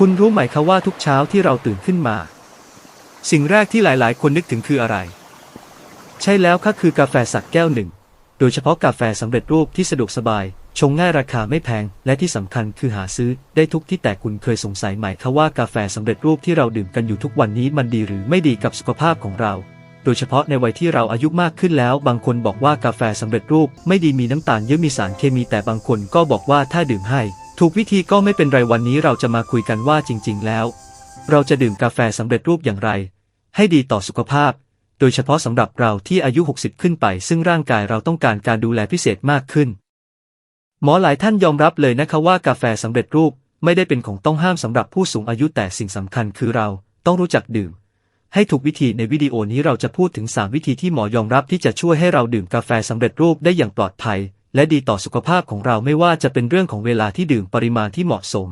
คุณรู้ไหมคะว่าทุกเช้าที่เราตื่นขึ้นมา สิ่งแรกที่หลายๆ คนนึกถึงคืออะไร ใช่แล้วค่ะคือกาแฟสักแก้วหนึ่ง โดยเฉพาะกาแฟสำเร็จรูปที่สะดวกสบาย ชงง่ายราคาไม่แพง และที่สำคัญคือหาซื้อได้ทุกที่แต่คุณเคยสงสัยไหมคะว่ากาแฟสำเร็จรูปที่เราดื่มกันอยู่ทุกวันนี้มันดีหรือไม่ดีกับสุขภาพของเรา โดยเฉพาะในวัยที่เราอายุมากขึ้นแล้ว บางคนบอกว่ากาแฟสำเร็จรูป ไม่ดีมีน้ำตาลเยอะมีสารเคมีแต่บางคนก็บอกว่าถ้าดื่มให้ ถูกวิธีก็ไม่เป็นไรวันนี้เราจะมาคุยกันว่าจริง ๆ แล้ว เราจะดื่มกาแฟสำเร็จรูปอย่างไร ให้ดีต่อสุขภาพ โดยเฉพาะสำหรับเราที่อายุ 60 ขึ้นไป ซึ่งร่างกายเราต้องการการดูแลพิเศษมากขึ้น หมอหลายท่านยอมรับเลยนะคะว่ากาแฟสำเร็จรูปไม่ได้เป็นของต้องห้ามสำหรับผู้สูงอายุแต่สิ่งสำคัญคือเราต้องรู้จักดื่ม ให้ถูกวิธีในวิดีโอนี้เราจะพูดถึง 3 วิธีที่หมอยอมรับที่จะช่วยให้เราดื่มกาแฟสำเร็จรูปได้อย่างปลอดภัย และดีต่อสุขภาพของเราไม่ว่าจะเป็นเรื่องของเวลาที่ดื่มปริมาณที่เหมาะสม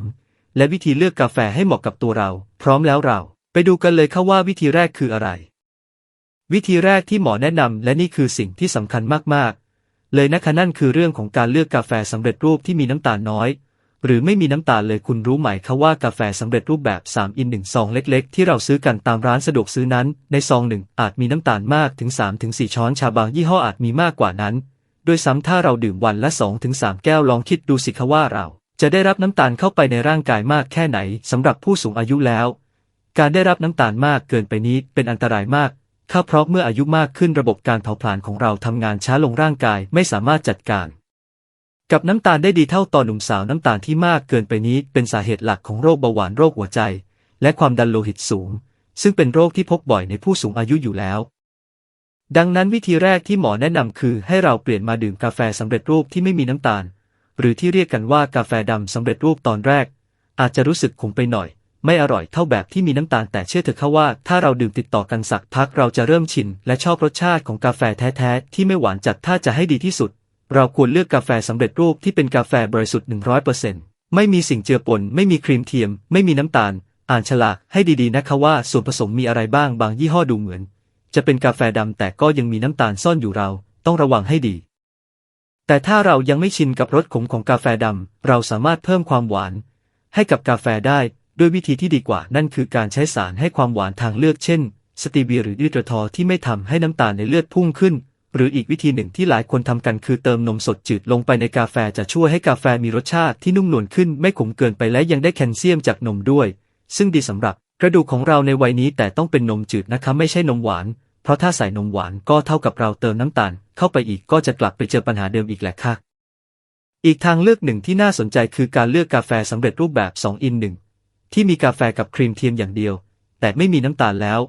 และวิธีเลือกกาแฟให้เหมาะกับตัวเรา พร้อมแล้วเราไปดูกันเลยค่ะว่าวิธีแรกคืออะไร วิธีแรกที่หมอแนะนำและนี่คือสิ่งที่สำคัญมากๆ เลยนะคะนั่นคือเรื่องของการเลือกกาแฟสำเร็จรูปที่มีน้ำตาลน้อย หรือไม่มีน้ำตาลเลยคุณรู้ไหมคะว่ากาแฟสำเร็จรูปแบบ3อิน1ซองเล็กๆ ที่เราซื้อกันตามร้านสะดวกซื้อนั้น ในซองหนึ่งอาจมีน้ำตาลมากถึง 3-4 ช้อนชาบางยี่ห้ออาจมีมากกว่านั้น โดยซ้ำถ้าเราดื่มวันละ 2-3 แก้วลองคิดดูสิคะว่าเรา จะได้รับน้ำตาลเข้าไปในร่างกายมากแค่ไหนสำหรับผู้สูงอายุแล้ว การได้รับน้ำตาลมากเกินไปนี้เป็นอันตรายมากค่ะเพราะเมื่ออายุมากขึ้นระบบการเผาผลาญของเราทำงานช้าลงร่างกายไม่สามารถจัดการ กับน้ำตาลได้ดีเท่าตอนหนุ่มสาวน้ำตาลที่มากเกินไปนี้เป็นสาเหตุหลักของโรคเบาหวานโรคหัวใจ และความดันโลหิตสูง ซึ่งเป็นโรคที่พบบ่อยในผู้สูงอายุอยู่แล้ว ดังนั้นวิธีแรกที่หมอแนะนำคือให้เราเปลี่ยนมาดื่มกาแฟสำเร็จรูปที่ไม่มีน้ำตาล หรือที่เรียกกันว่ากาแฟดำสำเร็จรูปตอนแรก อาจจะรู้สึกขมไปหน่อย ไม่อร่อยเท่าแบบที่มีน้ำตาลแต่เชื่อเถอะค่ะว่า ถ้าเราดื่มติดต่อกันสักพักเราจะเริ่มชินและชอบรสชาติของกาแฟแท้ๆที่ไม่หวานจัดถ้าจะให้ดีที่สุด เราควรเลือกกาแฟสำเร็จรูปที่เป็นกาแฟบริสุทธิ์100%ไม่มีสิ่งเจือปนไม่มีครีมเทียม ไม่มีน้ำตาล อ่านฉลากให้ดีๆนะคะว่าส่วนผสมมีอะไรบ้างบางยี่ห้อดูเหมือน จะเป็นกาแฟดำแต่ก็ยังมีน้ำตาลซ่อนอยู่เราต้องระวังให้ดี แต่ถ้าเรายังไม่ชินกับรสขมของกาแฟดำเราสามารถเพิ่มความหวาน ให้กับกาแฟได้ด้วยวิธีที่ดีกว่านั่นคือการใช้สารให้ความหวานทางเลือกเช่น สตีเวียหรือดิตรทอที่ไม่ทำให้น้ำตาลในเลือดพุ่งขึ้น หรืออีกวิธีหนึ่งที่หลายคนทำกันคือเติมนมสดจืดลงไปในกาแฟจะช่วยให้กาแฟมีรสชาติที่นุ่มนวลขึ้นไม่ขมเกินไปและยังได้แคลเซียมจากนมด้วย ซึ่งดีสำหรับกระดูกของเราในวัยนี้แต่ต้องเป็นนมจืดนะคะไม่ใช่นมหวาน เพราะถ้าใส่นมหวานก็เท่ากับเราเติมน้ำตาลเข้าไปอีกก็จะกลับไปเจอปัญหาเดิมอีกแหละค่ะอีกทางเลือกหนึ่งที่น่าสนใจคือการเลือกกาแฟสำเร็จรูปแบบ 2 อินหนึ่งที่มีกาแฟกับครีมเทียมอย่างเดียว แต่ไม่มีน้ำตาลแล้ว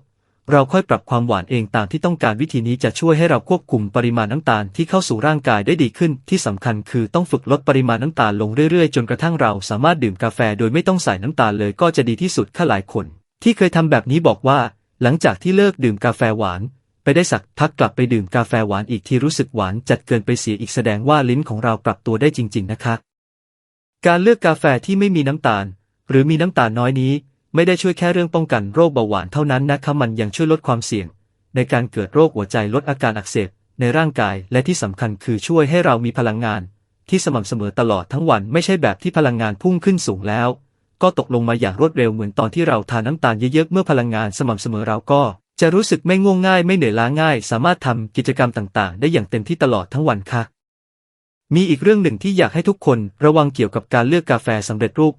เราค่อยปรับความหวานเองตามที่ต้องการวิธีนี้จะช่วยให้เราควบคุมปริมาณน้ำตาลที่เข้าสู่ร่างกายได้ดีขึ้น ที่สำคัญคือต้องฝึกลดปริมาณน้ำตาลลงเรื่อยๆ จนกระทั่งเราสามารถดื่มกาแฟโดยไม่ต้องใส่น้ำตาลเลยก็จะดีที่สุดค่ะหลายคน ที่เคยทำแบบนี้บอกว่า หลังจากที่เลิกดื่มกาแฟหวาน ไปได้สักพักกลับไปดื่มกาแฟหวานอีกที่รู้สึกหวานจัดเกินไปเสียอีกแสดงว่าลิ้นของเราปรับตัวได้จริง ๆ นะคะ การเลือกกาแฟที่ไม่มีน้ำตาล หรือมีน้ำตาลน้อยนี้ ไม่ได้ช่วยแค่เรื่องป้องกันโรคเบาหวานเท่านั้นนะคะมันยังช่วยลดความเสี่ยง ในการเกิดโรคหัวใจลดอาการอักเสบในร่างกายและที่สำคัญคือช่วยให้เรามีพลังงาน ที่สม่ำเสมอตลอดทั้งวันไม่ใช่แบบที่พลังงานพุ่งขึ้นสูงแล้ว ก็ตกลงมาอย่างรวดเร็วเหมือนตอนที่เราทานน้ำตาลเยอะๆเมื่อพลังงานสม่ำเสมอเราก็จะรู้สึกไม่ง่วงง่ายไม่เหนื่อยล้าง่าย สามารถทำกิจกรรมต่างๆ ได้อย่างเต็มที่ตลอดทั้งวันค่ะ มีอีกเรื่องหนึ่งที่อยากให้ทุกคนระวังเกี่ยวกับการเลือกกาแฟสำเร็จรูป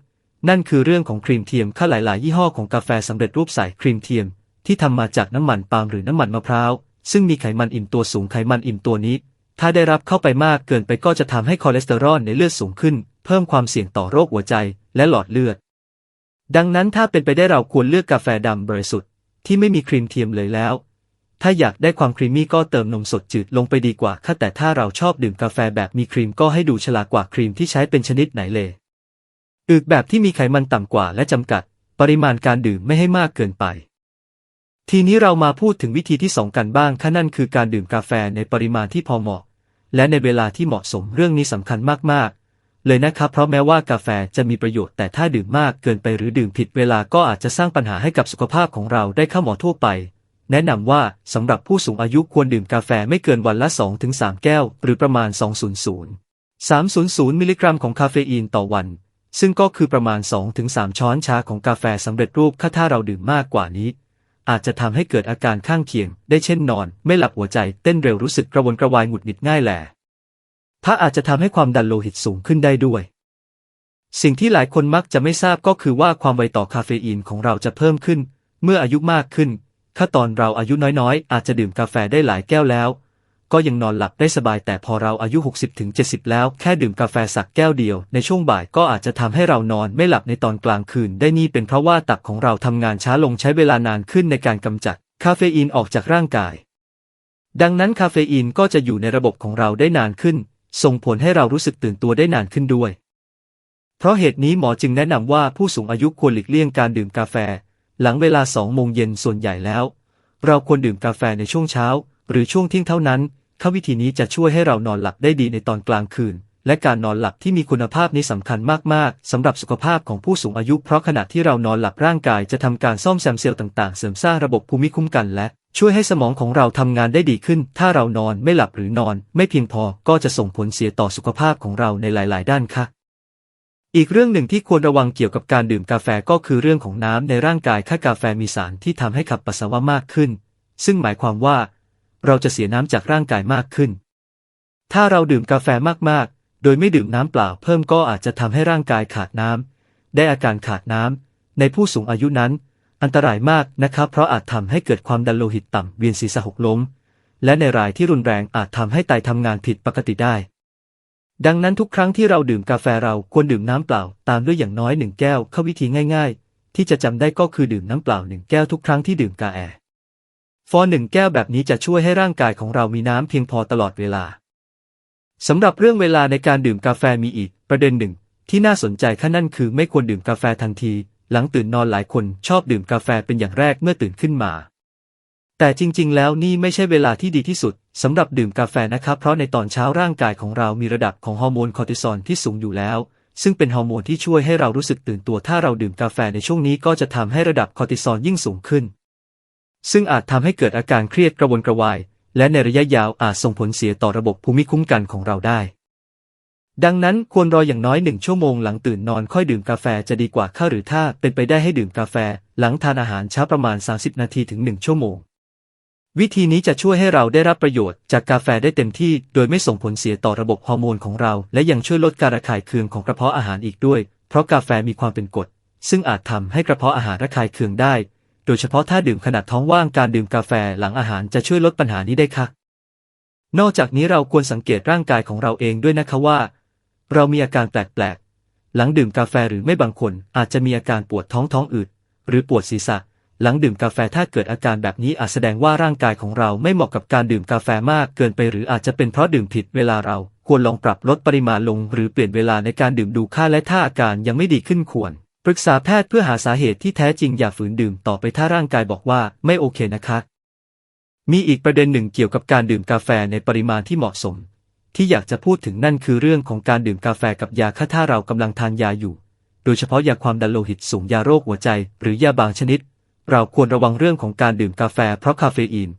นั่นคือเรื่องของครีมเทียมค่าหลาย ๆ ยี่ห้อของกาแฟสำเร็จรูปใส่ครีมเทียม ที่ทำมาจากน้ำมันปาล์มหรือน้ำมันมะพร้าว ซึ่งมีไขมันอิ่มตัวสูงไขมันอิ่มตัวนี้ ถ้าได้รับเข้าไปมากเกินไปก็จะทำให้คอเลสเตอรอลในเลือดสูงขึ้น เพิ่มความเสี่ยงต่อโรคหัวใจ และหลอดเลือด ดังนั้นถ้าเป็นไปได้เราควรเลือกกาแฟดำบริสุทธิ์ที่ไม่มีครีมเทียมเลยแล้ว ถ้าอยากได้ความครีมมี่ก็เติมนมสดจืดลงไปดีกว่าค่ะแต่ถ้าเราชอบดื่มกาแฟแบบมีครีมก็ให้ดูฉลากกว่าครีมที่ใช้เป็นชนิดไหนเลย อึกแบบที่มีไขมันต่ำกว่าและจำกัด ปริมาณการดื่มไม่ให้มากเกินไป ทีนี้เรามาพูดถึงวิธีที่สองกันบ้างค่ะนั่นคือการดื่มกาแฟในปริมาณที่พอเหมาะ และในเวลาที่เหมาะสมเรื่องนี้สำคัญมากๆ เลยนะครับ เพราะแม้ว่ากาแฟจะมีประโยชน์แต่ถ้าดื่มมากเกินไปหรือดื่มผิดเวลาก็อาจจะสร้างปัญหาให้กับสุขภาพของเราได้ข้าหมอทั่วไป แนะนำว่าสำหรับผู้สูงอายุควรดื่มกาแฟไม่เกินวันละ 2-3 แก้ว หรือประมาณ 200 300 มิลลิกรัมของคาเฟอีนต่อวัน ซึ่งก็คือประมาณ 2-3 ช้อนชาของกาแฟสำเร็จรูปค่าถ้าเราดื่มมากกว่านี้ อาจจะทำให้เกิดอาการข้างเคียง ได้เช่นนอน ไม่หลับหัวใจเต้นเร็วรู้สึกกระวนกระวายหงุดหงิดง่ายแหล่ ถ้าอาจจะทำให้ความดันโลหิตสูงขึ้นได้ด้วย สิ่งที่หลายคนมักจะไม่ทราบก็คือว่าความไวต่อคาเฟอีนของเราจะเพิ่มขึ้น เมื่ออายุมากขึ้น ถ้าตอนเราอายุน้อยๆ อาจจะดื่มกาแฟได้หลายแก้วแล้ว ก็ยังนอนหลับได้สบายแต่พอเราอายุ 60-70 แล้วแค่ดื่มกาแฟสักแก้วเดียว ในช่วงบ่ายก็อาจจะทำให้เรานอนไม่หลับในตอนกลางคืน ได้นี่เป็นเพราะว่าตับของเราทำงานช้าลงใช้เวลานานขึ้นในการกำจัดคาเฟอีนออกจากร่างกายดังนั้นคาเฟอีนก็จะอยู่ในระบบของเราได้นานขึ้น ส่งผลให้เรารู้สึกตื่นตัวได้นานขึ้นด้วย เพราะเหตุนี้หมอจึงแนะนำว่าผู้สูงอายุควรหลีกเลี่ยงการดื่มกาแฟ หลังเวลาสองโมงเย็นส่วนใหญ่แล้ว เราควรดื่มกาแฟในช่วงเช้า หรือช่วงเที่ยงเท่านั้นเข้าวิธีนี้จะช่วยให้เรานอนหลับได้ดีในตอนกลางคืน และการนอนหลับที่มีคุณภาพนี้สำคัญมากๆสำหรับสุขภาพของผู้สูงอายุ เพราะขณะที่เรานอนหลับร่างกายจะทำการซ่อมแซมเซลล์ต่างๆ เสริมสร้างระบบภูมิคุ้มกันและ ช่วยให้สมองของเราทำงานได้ดีขึ้น ถ้าเรานอนไม่หลับหรือนอน ไม่เพียงพอก็จะส่งผลเสียต่อสุขภาพของเราในหลาย ๆ ด้านค่ะ อีกเรื่องหนึ่งที่ควรระวังเกี่ยวกับการดื่มกาแฟก็คือเรื่องของน้ำในร่างกายค่ากาแฟมีสารที่ทำให้ขับปัสสาวะมากขึ้น ซึ่งหมายความว่า เราจะเสียน้ำจากร่างกายมากขึ้น ถ้าเราดื่มกาแฟมาก ๆ โดยไม่ดื่มน้ำเปล่า เพิ่มก็อาจจะทำให้ร่างกายขาดน้ำได้อาการขาดน้ำในผู้สูงอายุนั้น อันตรายมากนะครับเพราะอาจทำให้เกิดความดันโลหิตต่ำเวียนศีรษะหกล้ม และในรายที่รุนแรงอาจทำให้ไตทำงานผิดปกติได้ ดังนั้นทุกครั้งที่เราดื่มกาแฟเราควรดื่มน้ำเปล่า ตามด้วยอย่างน้อยหนึ่งแก้วเข้าวิธีง่าย ๆ ที่จะจำได้ก็คือดื่มน้ำเปล่าหนึ่งแก้วทุกครั้งที่ดื่มกาแฟฟอหนึ่งแก้วแบบนี้จะช่วยให้ร่างกายของเรามีน้ำเพียงพอตลอดเวลาสำหรับเรื่องเวลาในการดื่มกาแฟมีอีกประเด็นหนึ่งที่น่าสนใจขั้นนั่นคือไม่ควรดื่มกาแฟทันที หลังตื่นนอนหลายคนชอบดื่มกาแฟเป็นอย่างแรกเมื่อตื่นขึ้นมา แต่จริง ๆ แล้วนี่ไม่ใช่เวลาที่ดีที่สุดสำหรับดื่มกาแฟนะครับเพราะในตอนเช้าร่างกายของเรามีระดับของฮอร์โมนคอร์ติซอลที่สูงอยู่แล้ว ซึ่งเป็นฮอร์โมนที่ช่วยให้เรารู้สึกตื่นตัวถ้าเราดื่มกาแฟในช่วงนี้ก็จะทำให้ระดับคอร์ติซอลยิ่งสูงขึ้น ซึ่งอาจทำให้เกิดอาการเครียดกระวนกระวาย และในระยะยาวอาจส่งผลเสียต่อระบบภูมิคุ้มกันของเราได้ ดังนั้นควรรออย่างน้อยหนึ่งชั่วโมงหลังตื่นนอนค่อยดื่มกาแฟจะดีกว่าค่าหรือถ้าเป็นไปได้ให้ดื่มกาแฟ หลังทานอาหารเช้าประมาณ 30 นาทีถึง 1 ชั่วโมง วิธีนี้จะช่วยให้เราได้รับประโยชน์จากกาแฟได้เต็มที่ โดยไม่ส่งผลเสียต่อระบบฮอร์โมนของเรา และยังช่วยลดการระคายเคืองของกระเพาะอาหารอีกด้วย เพราะกาแฟมีความเป็นกรดซึ่งอาจทำให้กระเพาะอาหารระคายเคืองได้ โดยเฉพาะถ้าดื่มขณะท้องว่างการดื่มกาแฟหลังอาหารจะช่วยลดปัญหานี้ได้ค่ะนอกจากนี้เราควรสังเกตร่างกายของเราเองด้วยนะคะว่า เรามีอาการแปลกๆ หลังดื่มกาแฟหรือไม่บางคนอาจจะมีอาการปวดท้องท้องอืดหรือปวดศีรษะ หลังดื่มกาแฟถ้าเกิดอาการแบบนี้อาจแสดงว่าร่างกายของเราไม่เหมาะกับการดื่มกาแฟมากเกินไป หรืออาจจะเป็นเพราะดื่มผิดเวลาเราควรลองปรับลดปริมาณลง หรือเปลี่ยนเวลาในการดื่มดูค่าและถ้าอาการยังไม่ดีขึ้นควรปรึกษาแพทย์เพื่อหาสาเหตุที่แท้จริงอย่าฝืนดื่มต่อไปถ้าร่างกายบอกว่าไม่โอเคนะคะ มีอีกประเด็นหนึ่งเกี่ยวกับการดื่มกาแฟในปริมาณที่เหมาะสม ที่อยากจะพูดถึงนั่นคือเรื่องของการดื่มกาแฟกับยาค่าถ้าเรากำลังทานยาอยู่ โดยเฉพาะยาความดันโลหิตสูงยาโรคหัวใจ หรือยาบางชนิด เราควรระวังเรื่องของการดื่มกาแฟเพราะคาเฟอีน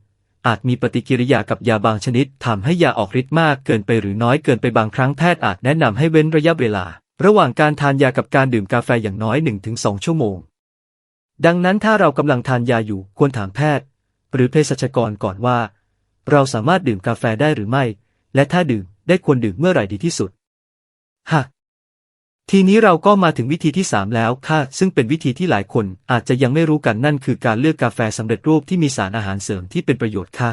อาจมีปฏิกิริยากับยาบางชนิดทำให้ยาออกฤทธิ์มากเกินไปหรือน้อยเกินไปบางครั้งแพทย์อาจแนะนำให้เว้นระยะเวลา ระหว่างการทานยากับการดื่มกาแฟอย่างน้อย 1-2 ชั่วโมง ดังนั้นถ้าเรากำลังทานยาอยู่ควรถามแพทย์ หรือเภสัชกรก่อนว่า เราสามารถดื่มกาแฟได้หรือไม่ และถ้าดื่มได้ควรดื่มเมื่อไหร่ดีที่สุดฮะทีนี้เราก็มาถึงวิธีที่ 3 แล้วค่ะ ซึ่งเป็นวิธีที่หลายคนอาจจะยังไม่รู้กันนั่นคือการเลือกกาแฟสำเร็จรูปที่มีสารอาหารเสริมที่เป็นประโยชน์ค่ะ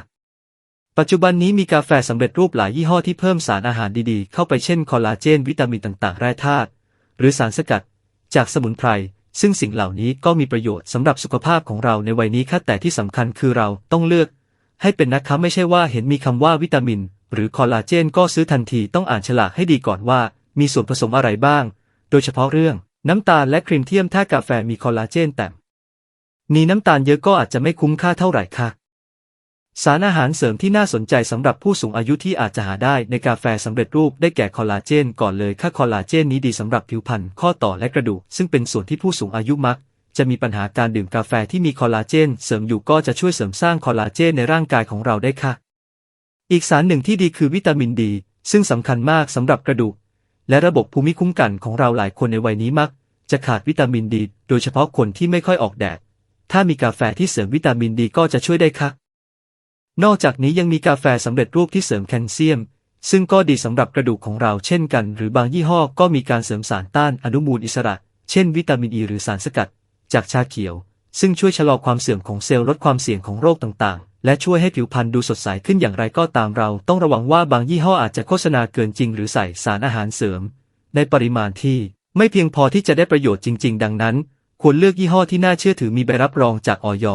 ปัจจุบันนี้มีกาแฟสำเร็จรูปหลายยี่ห้อที่เพิ่มสารอาหารดีๆ เข้าไปเช่นคอลลาเจน วิตามินต่างๆ แร่ธาตุหรือสารสกัด จากสมุนไพร ซึ่งสิ่งเหล่านี้ก็มีประโยชน์สำหรับสุขภาพของเราในวัยนี้ค่ะแต่ที่สำคัญคือเราต้องเลือก ให้เป็นนะคะไม่ใช่ว่าเห็นมีคำว่าวิตามิน หรือคอลลาเจนก็ซื้อทันทีต้องอ่านฉลากให้ดีก่อนว่า มีส่วนผสมอะไรบ้าง โดยเฉพาะเรื่องน้ำตาลและครีมเทียมถ้ากาแฟมีคอลลาเจนแต่มีน้ำตาลเยอะก็อาจจะไม่คุ้มค่าเท่าไหร่ค่ะ สารอาหารเสริมที่น่าสนใจสำหรับผู้สูงอายุที่อาจจะหาได้ในกาแฟสำเร็จรูปได้แก่คอลลาเจนก่อนเลยค่าคอลลาเจนนี้ดีสำหรับผิวพรรณข้อต่อและกระดูกซึ่งเป็นส่วนที่ผู้สูงอายุมักจะมีปัญหาการดื่มกาแฟที่มีคอลลาเจนเสริมอยู่ก็จะช่วยเสริมสร้างคอลลาเจนในร่างกายของเราได้ค่ะ อีกสารหนึ่งที่ดีคือวิตามินดี ซึ่งสำคัญมากสำหรับกระดูก และระบบภูมิคุ้มกันของเราหลายคนในวัยนี้มัก จะขาดวิตามินดี โดยเฉพาะคนที่ไม่ค่อยออกแดด ถ้ามีกาแฟที่เสริมวิตามินดีก็จะช่วยได้ค่ะนอกจากนี้ยังมีกาแฟสำเร็จรูปที่เสริมแคลเซียม ซึ่งก็ดีสำหรับกระดูกของเราเช่นกัน หรือบางยี่ห้อก็มีการเสริมสารต้านอนุมูลอิสระ เช่น วิตามินอ e ีหรือสารสกัด จากชาเขียว ซึ่งช่วยชะลอความเสื่อมของเซลล์ลดความเสี่ยงของโรคต่างๆ และช่วยให้ผิวพรรณดูสดใสขึ้นอย่างไรก็ตามเราต้องระวังว่าบางยี่ห้ออาจจะโฆษณาเกินจริงหรือใส่สารอาหารเสริม ในปริมาณที่ไม่เพียงพอที่จะได้ประโยชน์จริง ๆ ดังนั้น ควรเลือกยี่ห้อที่น่าเชื่อถือมีใบรับรองจากออย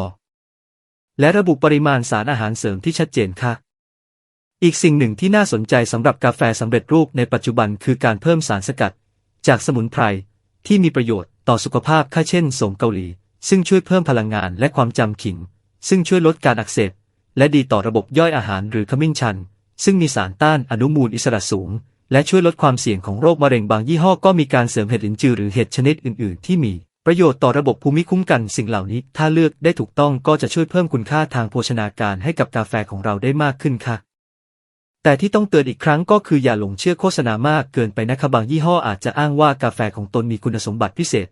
และระบุปริมาณสารอาหารเสริมที่ชัดเจนค่ะ อีกสิ่งหนึ่งที่น่าสนใจสำหรับกาแฟสำเร็จรูปในปัจจุบันคือการเพิ่มสารสกัด จากสมุนไพรที่มีประโยชน์ต่อสุขภาพค่าเช่นสมเกาหลี ซึ่งช่วยเพิ่มพลังงานและความจำขิง ซึ่งช่วยลดการอักเสบ และดีต่อระบบย่อยอาหารหรือขมิ้นชัน ซึ่งมีสารต้านอนุมูลอิสระสูง และช่วยลดความเสี่ยงของโรคมะเร็งบางยี่ห้อก็มีการเสริมเห็ดลินจือหรือเห็ดชนิดอื่น ๆ ที่มีประโยชน์ต่อระบบภูมิคุ้มกันสิ่งเหล่านี้ ถ้าเลือกได้ถูกต้องก็จะช่วยเพิ่มคุณค่าทางโภชนาการให้กับกาแฟของเราได้มากขึ้นค่ะ แต่ที่ต้องเตือนอีกครั้งก็คืออย่าหลงเชื่อโฆษณามากเกินไปนะคะบางยี่ห้ออาจจะอ้างว่ากาแฟของตนมีคุณสมบัติพิเศษ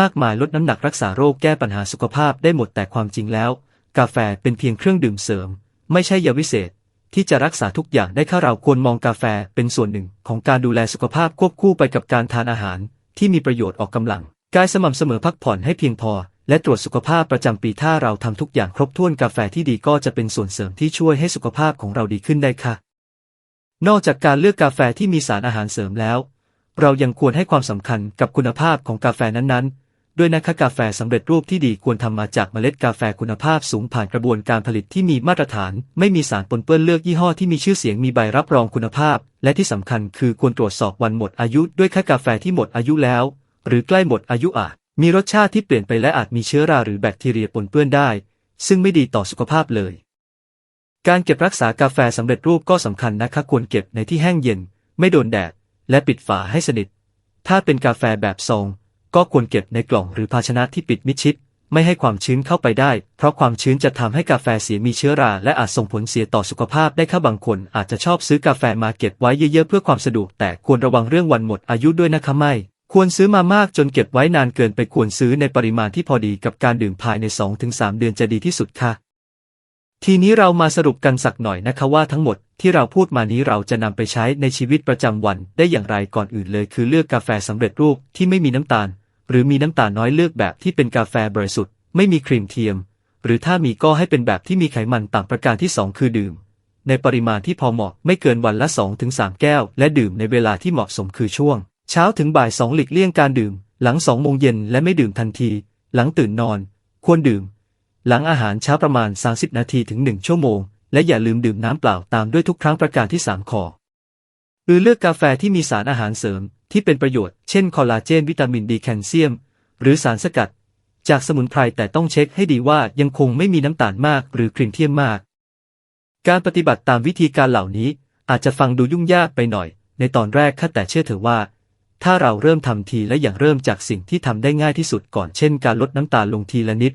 มากมายลดน้ำหนักรักษาโรคแก้ปัญหาสุขภาพได้หมดแต่ความจริงแล้ว กาแฟเป็นเพียงเครื่องดื่มเสริม ไม่ใช่ยาวิเศษ ที่จะรักษาทุกอย่างได้ค่ะเราควรมองกาแฟเป็นส่วนหนึ่งของการดูแลสุขภาพควบคู่ไปกับการทานอาหาร ที่มีประโยชน์ออกกำลังกายสม่ำเสมอพักผ่อนให้เพียงพอ และตรวจสุขภาพประจำปีถ้าเราทำทุกอย่างครบถ้วนกาแฟที่ดีก็จะเป็นส่วนเสริมที่ช่วยให้สุขภาพของเราดีขึ้นได้ค่ะ นอกจากการเลือกกาแฟที่มีสารอาหารเสริมแล้ว เรายังควรให้ความสำคัญกับคุณภาพของกาแฟนั้นๆ ด้วยนะคะกาแฟสำเร็จรูปที่ดีควรทำมาจากเมล็ดกาแฟคุณภาพสูงผ่านกระบวนการผลิตที่มีมาตรฐาน ไม่มีสารปนเปื้อนเลือกยี่ห้อที่มีชื่อเสียงมีใบรับรองคุณภาพ และที่สำคัญคือควรตรวจสอบวันหมดอายุด้วยค่ากาแฟที่หมดอายุแล้ว หรือใกล้หมดอายุอาจ มีรสชาติที่เปลี่ยนไปและอาจมีเชื้อราหรือแบคทีเรียปนเปื้อนได้ ซึ่งไม่ดีต่อสุขภาพเลย การเก็บรักษากาแฟสำเร็จรูปก็สำคัญนะคะควรเก็บในที่แห้งเย็น ไม่โดนแดดและปิดฝาให้สนิท ถ้าเป็นกาแฟแบบซอง ก็ควรเก็บในกล่องหรือภาชนะที่ปิดมิดชิด ไม่ให้ความชื้นเข้าไปได้ เพราะความชื้นจะทำให้กาแฟเสียมีเชื้อรา และอาจส่งผลเสียต่อสุขภาพได้ค่ะบางคนอาจจะชอบซื้อกาแฟมาเก็บไว้เยอะๆเพื่อความสะดวกแต่ควรระวังเรื่องวันหมดอายุด้วยนะคะไม่ควรซื้อมามากจนเก็บไว้นานเกินไปควรซื้อในปริมาณที่พอดีกับการดื่มภายใน 2-3 เดือนจะดีที่สุดค่ะ ทีนี้เรามาสรุปกันสักหน่อยนะคะว่าทั้งหมดที่เราพูดมานี้เราจะนำไปใช้ในชีวิตประจำวันได้อย่างไรก่อนอื่นเลย คือเลือกกาแฟสำเร็จรูปที่ไม่มีน้ำตาล หรือมีน้ำตาลน้อยเลือกแบบที่เป็นกาแฟบริสุทธิ์ไม่มีครีมเทียม หรือถ้ามีก็ให้เป็นแบบที่มีไขมันต่ำประการที่ 2 คือดื่ม ในปริมาณที่พอเหมาะไม่เกินวันละ 2-3 แก้ว และดื่มในเวลาที่เหมาะสมคือช่วง เช้าถึงบ่ายสองหลีกเลี่ยงการดื่ม หลัง2โมงเย็นและไม่ดื่มทันที หลังตื่นนอน ควรดื่ม หลังอาหารเช้าประมาณ 30 นาทีถึง 1 ชั่วโมง และอย่าลืมดื่มน้ำเปล่าตามด้วยทุกครั้งประการที่3ขอหรือเลือกกาแฟที่มีสารอาหารเสริม ที่เป็นประโยชน์ เช่นคอลลาเจนวิตามินดีแคลเซียม หรือสารสกัด จากสมุนไพรแต่ต้องเช็คให้ดีว่ายังคงไม่มีน้ำตาลมากหรือครีมเทียมมาก การปฏิบัติตามวิธีการเหล่านี้อาจจะฟังดูยุ่งยากไปหน่อย ในตอนแรกค่ะแต่เชื่อเถอะว่า ถ้าเราเริ่มทำทีและอย่างเริ่มจากสิ่งที่ทำได้ง่ายที่สุดก่อนเช่น การลดน้ำตาลลงทีละนิด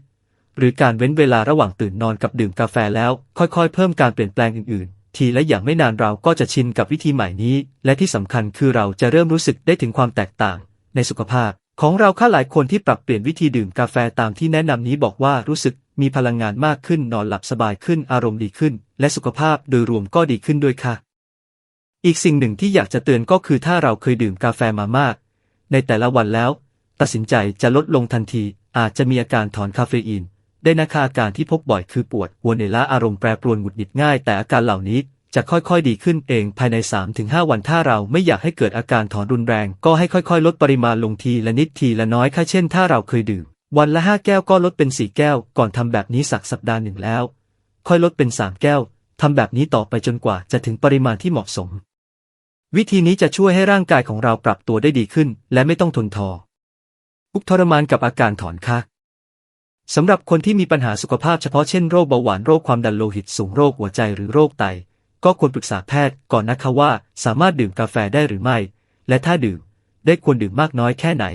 หรือการเว้นเวลาระหว่างตื่นนอนกับดื่มกาแฟแล้ว ค่อยๆ เพิ่มการเปลี่ยนแปลงอื่นๆ ทีและอย่างไม่นานเราก็จะชินกับวิธีใหม่นี้ และที่สำคัญคือเราจะเริ่มรู้สึกได้ถึงความแตกต่าง ในสุขภาพ ของเราค่ะหลายคนที่ปรับเปลี่ยนวิธีดื่มกาแฟตามที่แนะนำนี้บอกว่ารู้สึกมีพลังงานมากขึ้นนอนหลับสบายขึ้นอารมณ์ดีขึ้น และสุขภาพโดยรวมก็ดีขึ้นด้วยค่ะ อีกสิ่งหนึ่งที่อยากจะเตือนก็คือถ้าเราเคยดื่มกาแฟมามาก ในแต่ละวันแล้ว ตัดสินใจจะลดลงทันที อาจจะมีอาการถอนคาเฟอีน ได้นะคะอาการที่พบบ่อยคือปวดหัวเหนื่อยล้าอารมณ์แปรปรวนหงุดหงิดง่าย แต่อาการเหล่านี้จะค่อยๆ ดีขึ้นเองภายใน 3-5 วันถ้าเราไม่อยากให้เกิดอาการถอนรุนแรง ก็ให้ค่อยๆ ลดปริมาณลงทีละนิดทีละน้อยค่ะเช่น ถ้าเราเคยดื่ม วันละ 5 แก้วก็ลดเป็น 4 แก้ว ก่อนทำแบบนี้สักสัปดาห์หนึ่งแล้ว ค่อยลดเป็น 3 แก้วทำแบบนี้ต่อไปจนกว่าจะถึงปริมาณที่เหมาะสม วิธีนี้จะช่วยให้ร่างกายของเราปรับตัวได้ดีขึ้น และไม่ต้องทนทอทุกทรมานกับอาการถอนค่ะ สำหรับคนที่มีปัญหาสุขภาพเฉพาะเช่นโรคเบาหวานโรคความดันโลหิตสูงโรคหัวใจหรือโรคไต ก็ควรปรึกษาแพทย์ก่อนนะคะว่าสามารถดื่มกาแฟได้หรือไม่ และถ้าดื่ม ได้ควรดื่มมากน้อยแค่ไหน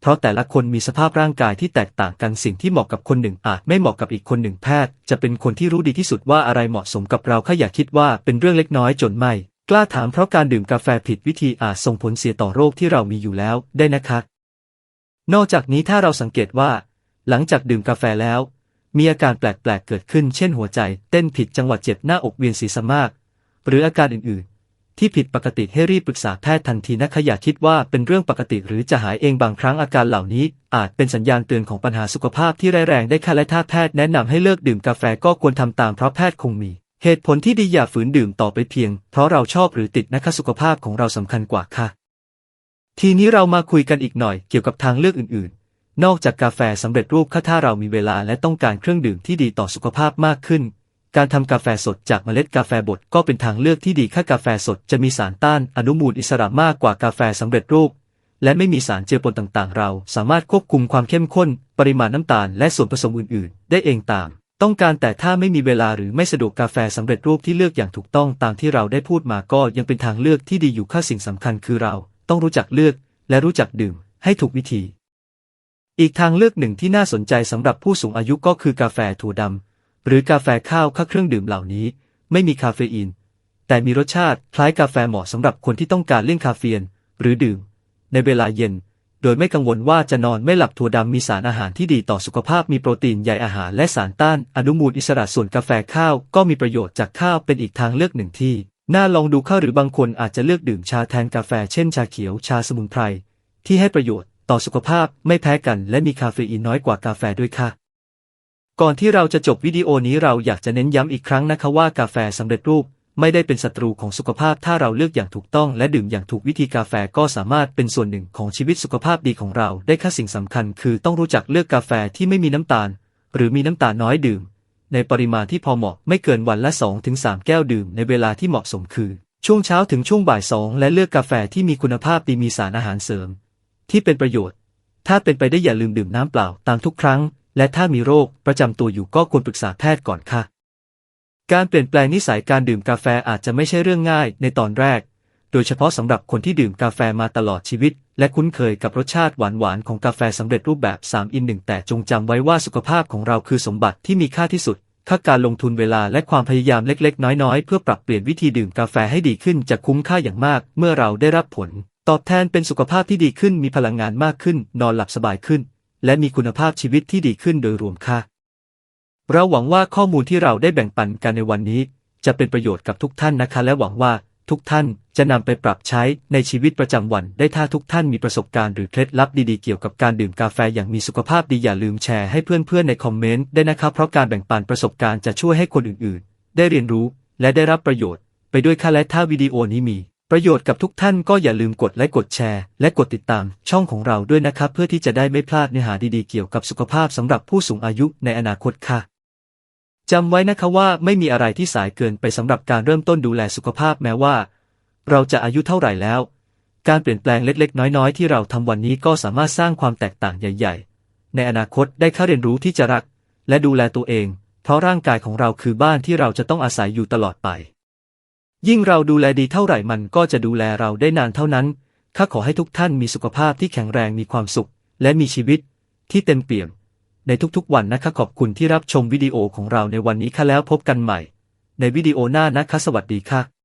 เพราะแต่ละคนมีสภาพร่างกายที่แตกต่างกันสิ่งที่เหมาะกับคนหนึ่งอาจไม่เหมาะกับอีกคนหนึ่งแพทย์ จะเป็นคนที่รู้ดีที่สุดว่าอะไรเหมาะสมกับเราแค่อย่าคิดว่าเป็นเรื่องเล็กน้อยจนไม่ กล้าถามเพราะการดื่มกาแฟผิดวิธีอาจส่งผลเสียต่อโรคที่เรามีอยู่แล้วได้นะคะ นอกจากนี้ถ้าเราสังเกตว่า หลังจากดื่มกาแฟแล้ว มีอาการแปลกๆเกิดขึ้นเช่นหัวใจ เต้นผิดจังหวะเจ็บหน้าอกเวียนศีรษะมาก หรืออาการอื่นๆ ที่ผิดปกติให้รีบปรึกษาแพทย์ทันทีนะคะอย่าคิดว่าเป็นเรื่องปกติหรือจะหายเองบางครั้งอาการเหล่านี้ อาจเป็นสัญญาณเตือนของปัญหาสุขภาพที่ร้ายแรงได้ค่ะและถ้าแพทย์แนะนำให้เลิกดื่มกาแฟก็ควรทำตามเพราะแพทย์คงมี เหตุผลที่ดีอย่าฝืนดื่มต่อไปเพียง เพราะเราชอบหรือติดนะคะสุขภาพของเราสำคัญกว่าค่ะทีนี้เรามาคุยกันอีกหน่อยเกี่ยวกับทางเลือกอื่นๆ นอกจากกาแฟสำเร็จรูปค่ะถ้าเรามีเวลาและต้องการเครื่องดื่มที่ดีต่อสุขภาพมากขึ้น การทำกาแฟสดจากเมล็ดกาแฟบดก็เป็นทางเลือกที่ดีค่ะกาแฟสดจะมีสารต้านอนุมูลอิสระมากกว่ากาแฟสำเร็จรูป และไม่มีสารเจือปนต่างๆ เรา สามารถควบคุมความเข้มข้น ปริมาณน้ำตาลและส่วนผสมอื่น ๆ ได้เองตาม ต้องการแต่ถ้าไม่มีเวลาหรือไม่สะดวกกาแฟสำเร็จรูปที่เลือกอย่างถูกต้องตามที่เราได้พูดมาก็ยังเป็นทางเลือกที่ดีอยู่ค่าสิ่งสำคัญคือเรา ต้องรู้จักเลือก และรู้จักดื่ม ให้ถูกวิธี อีกทางเลือกหนึ่งที่น่าสนใจสำหรับผู้สูงอายุก็คือกาแฟถั่วดำหรือกาแฟข้าวค่าเครื่องดื่มเหล่านี้ ไม่มีคาเฟอีน แต่มีรสชาติคล้ายกาแฟเหมาะสำหรับคนที่ต้องการเลี่ยงคาเฟอีนหรือดื่ม ในเวลาเย็น โดยไม่กังวลว่าจะนอนไม่หลับถั่วดำมีสารอาหารที่ดีต่อสุขภาพมีโปรตีนใยอาหารและสารต้านอนุมูลอิสระส่วนกาแฟข้าวก็มีประโยชน์จากข้าวเป็นอีกทางเลือกหนึ่งที่ น่าลองดูข้าวหรือบางคนอาจจะเลือกดื่มชาแทนกาแฟเช่นชาเขียวชาสมุนไพรที่ให้ประโยชน์ ต่อสุขภาพไม่แพ้กันและมีคาเฟอีนน้อยกว่ากาแฟด้วยค่ะ ก่อนที่เราจะจบวิดีโอนี้เราอยากจะเน้นย้ำอีกครั้งนะคะว่ากาแฟสำเร็จรูปไม่ได้เป็นศัตรูของสุขภาพถ้าเราเลือกอย่างถูกต้องและดื่มอย่างถูกวิธีกาแฟก็สามารถเป็นส่วนหนึ่งของชีวิตสุขภาพดีของเรา ได้ค่าสิ่งสำคัญคือต้องรู้จักเลือกกาแฟที่ไม่มีน้ำตาล หรือมีน้ำตาลน้อยดื่ม ในปริมาณที่พอเหมาะไม่เกินวันละ 2-3 แก้วดื่มในเวลาที่เหมาะสมคือ ช่วงเช้าถึงช่วงบ่ายสองและเลือกกาแฟที่มีคุณภาพดีมีสารอาหารเสริม ที่เป็นประโยชน์ ถ้าเป็นไปได้อย่าลืมดื่มน้ำเปล่าตามทุกครั้ง และถ้ามีโรคประจำตัวอยู่ก็ควรปรึกษาแพทย์ก่อนค่ะ การเปลี่ยนแปลงนิสัยการดื่มกาแฟอาจจะไม่ใช่เรื่องง่ายในตอนแรก โดยเฉพาะสำหรับคนที่ดื่มกาแฟมาตลอดชีวิต และคุ้นเคยกับรสชาติหวานๆของกาแฟสำเร็จรูปแบบ3อิน1แต่จงจำไว้ว่าสุขภาพของเราคือสมบัติที่มีค่าที่สุดค่าการลงทุนเวลาและความพยายามเล็กๆ น้อยๆ เพื่อปรับเปลี่ยนวิธีดื่มกาแฟให้ดีขึ้นจะคุ้มค่าอย่างมากเมื่อเราได้รับผล ตอบแทนเป็นสุขภาพที่ดีขึ้นมีพลังงานมากขึ้น นอนหลับสบายขึ้น และมีคุณภาพชีวิตที่ดีขึ้นโดยรวมค่ะ เราหวังว่าข้อมูลที่เราได้แบ่งปันกันในวันนี้ จะเป็นประโยชน์กับทุกท่านนะคะ และหวังว่าทุกท่านจะนำไปปรับใช้ในชีวิตประจำวัน ได้ถ้าทุกท่านมีประสบการณ์หรือเคล็ดลับดีๆเกี่ยวกับการดื่มกาแฟอย่างมีสุขภาพดีอย่าลืมแชร์ให้เพื่อนๆในคอมเมนต์ได้นะครับเพราะการแบ่งปันประสบการณ์จะช่วยให้คนอื่นๆ ได้เรียนรู้และได้รับประโยชน์ ไปด้วยค่ะและถ้าวิดีโอนี้มี ประโยชน์กับทุกท่านก็อย่าลืมกดไลค์กดแชร์ และกดติดตามช่องของเราด้วยนะครับ เพื่อที่จะได้ไม่พลาดเนื้อหาดีๆเกี่ยวกับสุขภาพสำหรับผู้สูงอายุในอนาคตค่ะจำไว้นะคะว่าไม่มีอะไรที่สายเกินไปสำหรับการเริ่มต้นดูแลสุขภาพแม้ว่า เราจะอายุเท่าไหร่แล้ว การเปลี่ยนแปลงเล็กๆ น้อยๆ ที่เราทำวันนี้ก็สามารถสร้างความแตกต่างใหญ่ ๆ ในอนาคตได้ค่าเรียนรู้ที่จะรัก และดูแลตัวเอง เพราะร่างกายของเราคือบ้านที่เราจะต้องอาศัยอยู่ตลอดไป ยิ่งเราดูแลดีเท่าไหร่มันก็จะดูแลเราได้นานเท่านั้น ข้าขอให้ทุกท่านมีสุขภาพที่แข็งแรงมีความสุข และมีชีวิตที่เต็มเปี่ยม ในทุกๆวันนะคะขอบคุณที่รับชมวิดีโอของเราในวันนี้ค่ะแล้วพบกันใหม่ ในวิดีโอหน้านะคะสวัสดีค่ะ